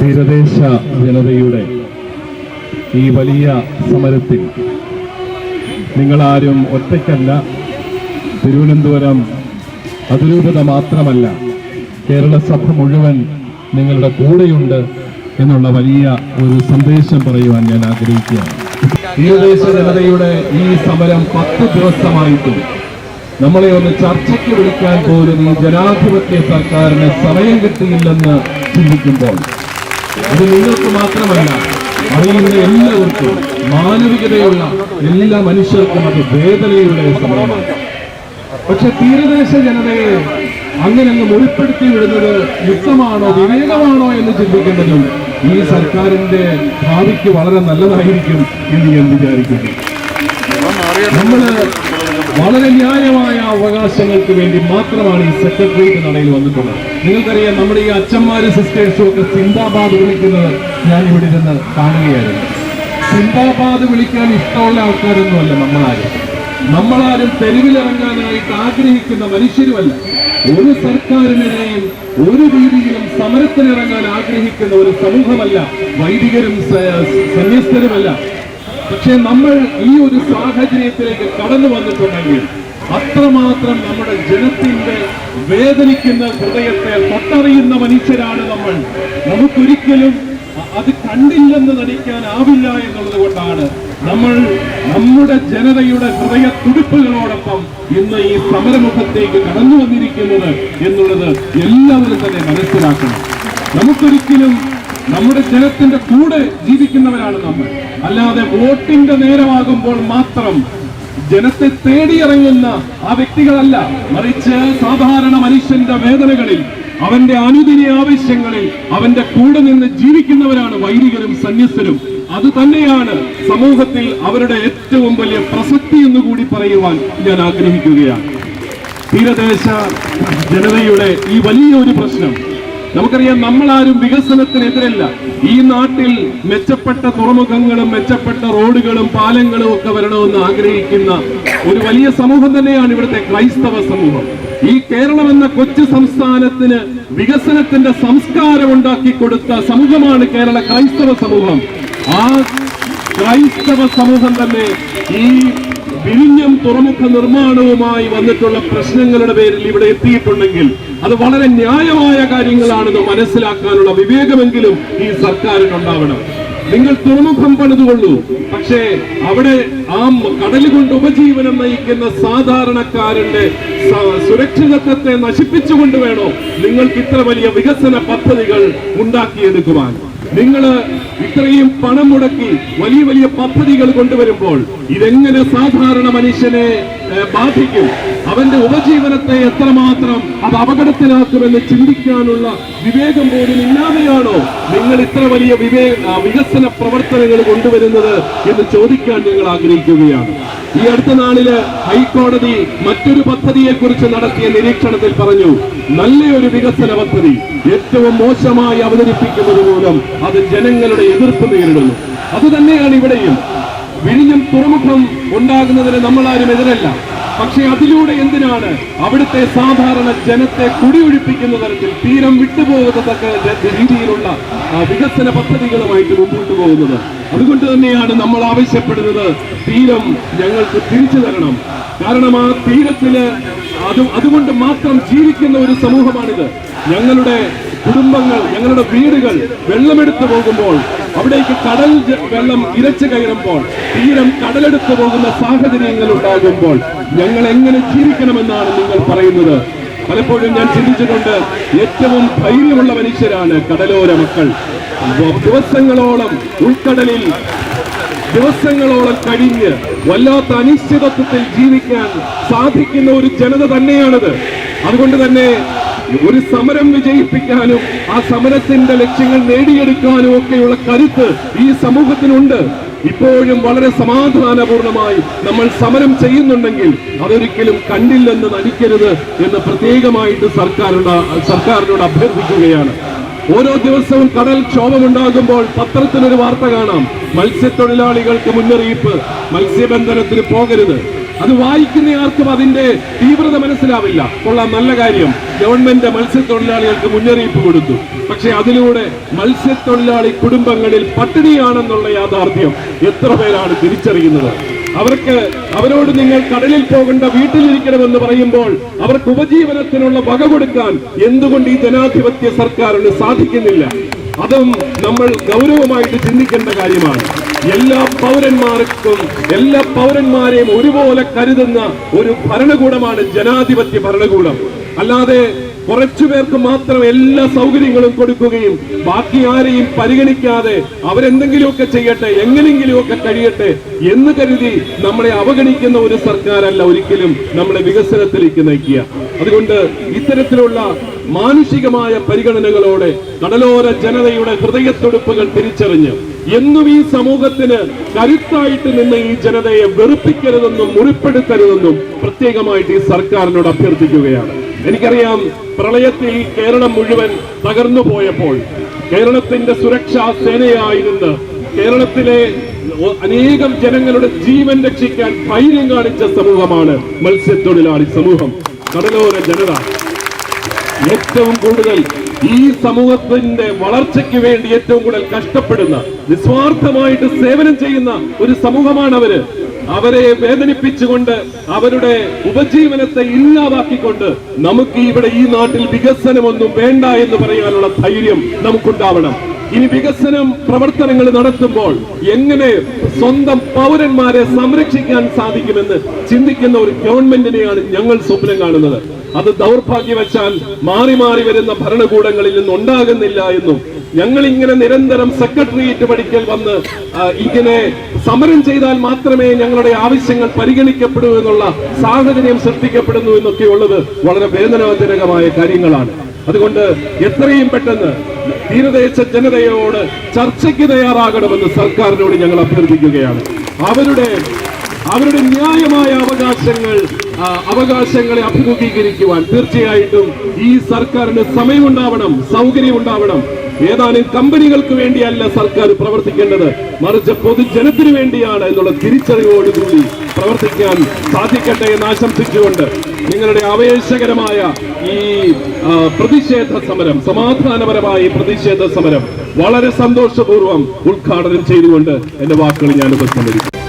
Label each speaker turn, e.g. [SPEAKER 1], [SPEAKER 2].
[SPEAKER 1] തീരദേശ ജനതയുടെ ഈ വലിയ സമരത്തിൽ നിങ്ങളാരും ഒറ്റയ്ക്കല്ല. തിരുവനന്തപുരം അതിരൂപത മാത്രമല്ല കേരള സഭ മുഴുവൻ നിങ്ങളുടെ കൂടെയുണ്ട് എന്നുള്ള വലിയ ഒരു സന്ദേശം പറയുവാൻ ഞാൻ ആഗ്രഹിക്കുകയാണ്. തീരദേശ ജനതയുടെ ഈ സമരം പത്ത് ദിവസമായിട്ടും നമ്മളെ ഒന്ന് ചർച്ചയ്ക്ക് വിളിക്കാൻ പോലും ഈ ജനാധിപത്യ സർക്കാരിന് സമയം കിട്ടിയില്ലെന്ന് ചിന്തിക്കുമ്പോൾ ഇത് നിങ്ങൾക്ക് മാത്രമല്ല അറിയുന്ന എല്ലാവർക്കും മാനവികതയുള്ള എല്ലാ മനുഷ്യർക്കും അത് വേദനയുടെ സമയമാണ്. പക്ഷെ തീരദേശ ജനതയെ അങ്ങനെ അങ്ങ് മുറിപ്പെടുത്തി വിടുന്നത് യുക്തമാണോ വിവേകമാണോ എന്ന് ചിന്തിക്കേണ്ടതും ഈ സർക്കാരിന്റെ ഭാവിക്ക് വളരെ നല്ലതായിരിക്കും എന്ന് ഞാൻ വിചാരിക്കുന്നു. നമ്മൾ വളരെ ന്യായമായ അവകാശങ്ങൾക്ക് വേണ്ടി മാത്രമാണ് ഈ സെക്രട്ടേറിയറ്റ് നടയിൽ വന്നിട്ടുള്ളത്. നിങ്ങൾക്കറിയാം നമ്മുടെ ഈ അച്ഛന്മാരും സിസ്റ്റേഴ്സും ഒക്കെ സിന്ദാബാദ് വിളിക്കുന്നത് ഞാൻ ഇവിടെ ഇരുന്ന് കാണുകയായിരുന്നു. സിന്ദാബാദ് വിളിക്കാൻ ഇഷ്ടമുള്ള ആൾക്കാരൊന്നുമല്ല നമ്മളാരും. നമ്മളാരും തെരുവിലിറങ്ങാനായിട്ട് ആഗ്രഹിക്കുന്ന മനുഷ്യരുമല്ല. ഒരു സർക്കാരിനെതിരെയും ഒരു രീതിയിലും സമരത്തിനിറങ്ങാൻ ആഗ്രഹിക്കുന്ന ഒരു സമൂഹമല്ല വൈദികരും സന്യസ്തരുമല്ല. പക്ഷെ നമ്മൾ ഈ ഒരു സാഹചര്യത്തിലേക്ക് കടന്നു വന്നിട്ടുണ്ടെങ്കിൽ അത്രമാത്രം നമ്മുടെ ജനത്തിന്റെ വേദനിക്കുന്ന ഹൃദയത്തെ തൊട്ടറിയുന്ന മനുഷ്യരാണ് നമ്മൾ. നമുക്കൊരിക്കലും അത് കണ്ടില്ലെന്ന് നടിക്കാനാവില്ല എന്നുള്ളത് കൊണ്ടാണ് നമ്മൾ നമ്മുടെ ജനതയുടെ ഹൃദയ തുടിപ്പുകളോടൊപ്പം ഇന്ന് ഈ സമരമുഖത്തേക്ക് കടന്നു വന്നിരിക്കുന്നത് എന്നുള്ളത് എല്ലാവരും തന്നെ മനസ്സിലാക്കണം. നമുക്കൊരിക്കലും നമ്മുടെ ജനത്തിന്റെ കൂടെ ജീവിക്കുന്നവരാണ് നമ്മൾ. അല്ലാതെ വോട്ടിന്റെ നേരമാകുമ്പോൾ മാത്രം ജനത്തെ തേടിയിറങ്ങുന്ന ആ വ്യക്തികളല്ല മറിച്ച് സാധാരണ മനുഷ്യന്റെ വേദനകളിൽ അവന്റെ അനുദിന ആവശ്യങ്ങളിൽ അവന്റെ കൂടെ നിന്ന് ജീവിക്കുന്നവരാണ് വൈദികരും സന്യസ്തരും. അത് തന്നെയാണ് സമൂഹത്തിൽ അവരുടെ ഏറ്റവും വലിയ പ്രസക്തി എന്ന് കൂടി പറയുവാൻ ഞാൻ ആഗ്രഹിക്കുകയാണ്. തീരദേശ ജനതയുടെ ഈ വലിയ ഒരു പ്രശ്നം നമുക്കറിയാം നമ്മളാരും വികസനത്തിനെതിരല്ല. ഈ നാട്ടിൽ മെച്ചപ്പെട്ട തുറമുഖങ്ങളും മെച്ചപ്പെട്ട റോഡുകളും പാലങ്ങളും ഒക്കെ വരണമെന്ന് ആഗ്രഹിക്കുന്ന ഒരു വലിയ സമൂഹം തന്നെയാണ് ഇവിടുത്തെ ക്രൈസ്തവ സമൂഹം. ഈ കേരളം എന്ന കൊച്ചു സംസ്ഥാനത്തിന് വികസനത്തിന്റെ സംസ്കാരം ഉണ്ടാക്കി കൊടുത്ത സമൂഹമാണ് കേരള ക്രൈസ്തവ സമൂഹം. ആ ക്രൈസ്തവ സമൂഹം തന്നെ ഈ വിഴിഞ്ഞം തുറമുഖ നിർമ്മാണവുമായി വന്നിട്ടുള്ള പ്രശ്നങ്ങളുടെ പേരിൽ ഇവിടെ എത്തിയിട്ടുണ്ടെങ്കിൽ അത് വളരെ ന്യായമായ കാര്യങ്ങളാണെന്ന് മനസ്സിലാക്കാനുള്ള വിവേകമെങ്കിലും ഈ സർക്കാരിനുണ്ടാവണം. നിങ്ങൾ തുറമുഖം പണിതുകൊള്ളൂ. പക്ഷേ അവിടെ ആ കടൽ കൊണ്ട് ഉപജീവനം നയിക്കുന്ന സാധാരണക്കാരന്റെ സുരക്ഷിതത്വത്തെ നശിപ്പിച്ചുകൊണ്ട് വേണോ നിങ്ങൾക്ക് ഇത്ര വലിയ വികസന പദ്ധതികൾ ഉണ്ടാക്കിയെടുക്കുവാൻ? നിങ്ങൾ ഇത്രയും പണം മുടക്കി വലിയ വലിയ പദ്ധതികൾ കൊണ്ടുവരുമ്പോൾ ഇതെങ്ങനെ സാധാരണ മനുഷ്യനെ ബാധിക്കും? അവന്റെ ഉപജീവനത്തെ എത്രമാത്രം അത് അപകടത്തിലാക്കുമെന്ന് ചിന്തിക്കാനുള്ള വിവേകം പോലും ഇല്ലാതെയാണോ നിങ്ങൾ ഇത്ര വലിയ വിവേ വികസന പ്രവർത്തനങ്ങൾ കൊണ്ടുവരുന്നത് എന്ന് ചോദിക്കാൻ ഞങ്ങൾ ആഗ്രഹിക്കുകയാണ്. ഈ അടുത്ത നാളിൽ ഹൈക്കോടതി മറ്റൊരു പദ്ധതിയെ കുറിച്ച് നടത്തിയ നിരീക്ഷണത്തിൽ പറഞ്ഞു നല്ലൊരു വികസന പദ്ധതി ഏറ്റവും മോശമായി അവതരിപ്പിക്കുന്നത് മൂലം അത് ജനങ്ങളുടെ എതിർപ്പ് നേരിടുന്നു. അത് തന്നെയാണ് ഇവിടെയും. വിഴിഞ്ഞം തുറമുഖം ഉണ്ടാകുന്നതിന് നമ്മളാരും എതിരല്ല. പക്ഷേ അതിലൂടെ എന്തിനാണ് അവിടുത്തെ സാധാരണ ജനത്തെ കുടിയൊഴിപ്പിക്കുന്ന തരത്തിൽ തീരം വിട്ടുപോകത്തക്ക രീതിയിലുള്ള വികസന പദ്ധതികളുമായിട്ട് മുമ്പോട്ട് പോകുന്നത്? അതുകൊണ്ട് തന്നെയാണ് നമ്മൾ ആവശ്യപ്പെടുന്നത് തീരം ഞങ്ങൾക്ക് തിരിച്ചു തരണം. കാരണം ആ തീരത്തിൽ അത് അതുകൊണ്ട് മാത്രം ജീവിക്കുന്ന ഒരു സമൂഹമാണിത്. ഞങ്ങളുടെ കുടുംബങ്ങൾ ഞങ്ങളുടെ വീടുകൾ വെള്ളമെടുത്തു പോകുമ്പോൾ അവിടേക്ക് കടൽ വെള്ളം ഇരച്ചു കയറുമ്പോൾ തീരം കടലെടുത്തു പോകുന്ന സാഹചര്യങ്ങൾ ഉണ്ടാകുമ്പോൾ ഞങ്ങൾ എങ്ങനെ ജീവിക്കണമെന്നാണ് നിങ്ങൾ പറയുന്നത്? പലപ്പോഴും ഞാൻ ചിന്തിച്ചിട്ടുണ്ട് ഏറ്റവും ധൈര്യമുള്ള മനുഷ്യരാണ് കടലോര മക്കൾ. ദിവസങ്ങളോളം ഉൾക്കടലിൽ ദിവസങ്ങളോളം കഴിഞ്ഞ് വല്ലാത്ത അനിശ്ചിതത്വത്തിൽ ജീവിക്കാൻ സാധിക്കുന്ന ഒരു ജനത തന്നെയാണിത്. അതുകൊണ്ട് തന്നെ ഒരു സമരം വിജയിപ്പിക്കാനും ആ സമരത്തിന്റെ ലക്ഷ്യങ്ങൾ നേടിയെടുക്കാനും ഒക്കെയുള്ള കരുത്ത് ഈ സമൂഹത്തിനുണ്ട്. ഇപ്പോഴും വളരെ സമാധാനപൂർണമായി നമ്മൾ സമരം ചെയ്യുന്നുണ്ടെങ്കിൽ അതൊരിക്കലും കണ്ടില്ലെന്ന് നടിക്കരുത് എന്ന് പ്രത്യേകമായിട്ട് സർക്കാരിനോട് സർക്കാരിനോട് അഭ്യർത്ഥിക്കുകയാണ്. ഓരോ ദിവസവും കടൽ ക്ഷോഭമുണ്ടാകുമ്പോൾ പത്രത്തിനൊരു വാർത്ത കാണാം. മത്സ്യത്തൊഴിലാളികൾക്ക് മുന്നറിയിപ്പ്. മത്സ്യബന്ധനത്തിന് പോകരുത്. അത് വായിക്കുന്ന ആർക്കും അതിന്റെ തീവ്രത മനസ്സിലാവില്ല. കൊള്ളാം നല്ല കാര്യം. ഗവൺമെന്റ് മത്സ്യത്തൊഴിലാളികൾക്ക് മുന്നറിയിപ്പ് കൊടുത്തു. പക്ഷെ അതിലൂടെ മത്സ്യത്തൊഴിലാളി കുടുംബങ്ങളിൽ പട്ടിണിയാണെന്നുള്ള യാഥാർത്ഥ്യം എത്ര പേരാണ് തിരിച്ചറിയുന്നത്? അവർക്ക് അവരോട് നിങ്ങൾ കടലിൽ പോകേണ്ട വീട്ടിലിരിക്കണമെന്ന് പറയുമ്പോൾ അവർക്ക് ഉപജീവനത്തിനുള്ള വക കൊടുക്കാൻ എന്തുകൊണ്ട് ഈ ജനാധിപത്യ സർക്കാരിന് സാധിക്കുന്നില്ല? അതും നമ്മൾ ഗൗരവമായിട്ട് ചിന്തിക്കേണ്ട കാര്യമാണ്. എല്ലാ പൗരന്മാർക്കും എല്ലാ പൗരന്മാരെയും ഒരുപോലെ കരുതുന്ന ഒരു ഭരണകൂടമാണ് ജനാധിപത്യ ഭരണകൂടം. അല്ലാതെ കുറച്ചു പേർക്ക് മാത്രം എല്ലാ സൗകര്യങ്ങളും കൊടുക്കുകയും ബാക്കി ആരെയും പരിഗണിക്കാതെ അവരെന്തെങ്കിലുമൊക്കെ ചെയ്യട്ടെ എങ്ങനെങ്കിലുമൊക്കെ കഴിയട്ടെ എന്ന് കരുതി നമ്മളെ അവഗണിക്കുന്ന ഒരു സർക്കാരല്ല ഒരിക്കലും നമ്മളെ വികസനത്തിലേക്ക് നയിക്കുക. അതുകൊണ്ട് ഇത്തരത്തിലുള്ള മാനുഷികമായ പരിഗണനകളോടെ കടലോര ജനതയുടെ ഹൃദയത്തൊടുപ്പുകൾ തിരിച്ചറിഞ്ഞ് എന്നും ഈ സമൂഹത്തിന് കരുത്തായിട്ട് നിന്ന് ഈ ജനതയെ വെറുപ്പിക്കരുതെന്നും മുറിപ്പെടുത്തരുതെന്നും പ്രത്യേകമായിട്ട് ഈ സർക്കാരിനോട് അഭ്യർത്ഥിക്കുകയാണ്. എനിക്കറിയാം പ്രളയത്തിൽ കേരളം മുഴുവൻ തകർന്നു പോയപ്പോൾ കേരളത്തിന്റെ സുരക്ഷാ സേനയായിരുന്ന് കേരളത്തിലെ അനേകം ജനങ്ങളുടെ ജീവൻ രക്ഷിക്കാൻ ധൈര്യം കാണിച്ച സമൂഹമാണ് മത്സ്യത്തൊഴിലാളി സമൂഹം. കടലോര ജനത. ഏറ്റവും കൂടുതൽ ഈ സമൂഹത്തിന്റെ വളർച്ചയ്ക്ക് വേണ്ടി ഏറ്റവും കൂടുതൽ കഷ്ടപ്പെടുന്ന നിസ്വാർത്ഥമായിട്ട് സേവനം ചെയ്യുന്ന ഒരു സമൂഹമാണ് അവർ. അവരെ വേദനിപ്പിച്ചുകൊണ്ട് അവരുടെ ഉപജീവനത്തെ ഇല്ലാതാക്കിക്കൊണ്ട് നമുക്ക് ഇവിടെ ഈ നാട്ടിൽ വികസനമൊന്നും വേണ്ട എന്ന് പറയാനുള്ള ധൈര്യം നമുക്കുണ്ടാവണം. ഇനി വികസനം പ്രവർത്തനങ്ങൾ നടത്തുമ്പോൾ എങ്ങനെ സ്വന്തം പൗരന്മാരെ സംരക്ഷിക്കാൻ സാധിക്കുമെന്ന് ചിന്തിക്കുന്ന ഒരു ഗവൺമെന്റിനെയാണ് ഞങ്ങൾ സ്വപ്നം കാണുന്നത്. അത് ദൗർഭാഗ്യവശാൽ മാറി മാറി വരുന്ന ഭരണകൂടങ്ങളിൽ നിന്ന് ഉണ്ടാകുന്നില്ല എന്നും ഞങ്ങൾ ഇങ്ങനെ നിരന്തരം സെക്രട്ടേറിയറ്റ് പഠിക്കൽ വന്ന് ഇങ്ങനെ സമരം ചെയ്താൽ മാത്രമേ ഞങ്ങളുടെ ആവശ്യങ്ങൾ പരിഗണിക്കപ്പെടൂ എന്നുള്ള സാഹചര്യം സൃഷ്ടിക്കപ്പെടുന്നു എന്നൊക്കെയുള്ളത് വളരെ വേദനാജനകമായ കാര്യങ്ങളാണ്. അതുകൊണ്ട് എത്രയും പെട്ടെന്ന് തീരദേശ ജനതയോട് ചർച്ചയ്ക്ക് തയ്യാറാകണമെന്ന് സർക്കാരിനോട് ഞങ്ങൾ അഭ്യർത്ഥിക്കുകയാണ്. അവരുടെ അവരുടെ ന്യായമായ അവകാശങ്ങൾ അവകാശങ്ങളെ അഭിമുഖീകരിക്കുവാൻ തീർച്ചയായിട്ടും ഈ സർക്കാരിന് സമയമുണ്ടാവണം സൗകര്യം ഉണ്ടാവണം ഏതാനും കമ്പനികൾക്ക് വേണ്ടിയല്ല സർക്കാർ പ്രവർത്തിക്കേണ്ടത്. മറിച്ച് പൊതുജനത്തിന് വേണ്ടിയാണ് എന്നുള്ള തിരിച്ചറിവോടുകൂടി പ്രവർത്തിക്കാൻ സാധിക്കട്ടെ എന്ന് ആശംസിച്ചുകൊണ്ട് നിങ്ങളുടെ ആവേശകരമായ ഈ പ്രതിഷേധ സമരം സമാധാനപരമായ പ്രതിഷേധ സമരം വളരെ സന്തോഷപൂർവം ഉദ്ഘാടനം ചെയ്തുകൊണ്ട് എന്റെ വാക്കുകൾ ഞാൻ ഉപസംഹരിക്കും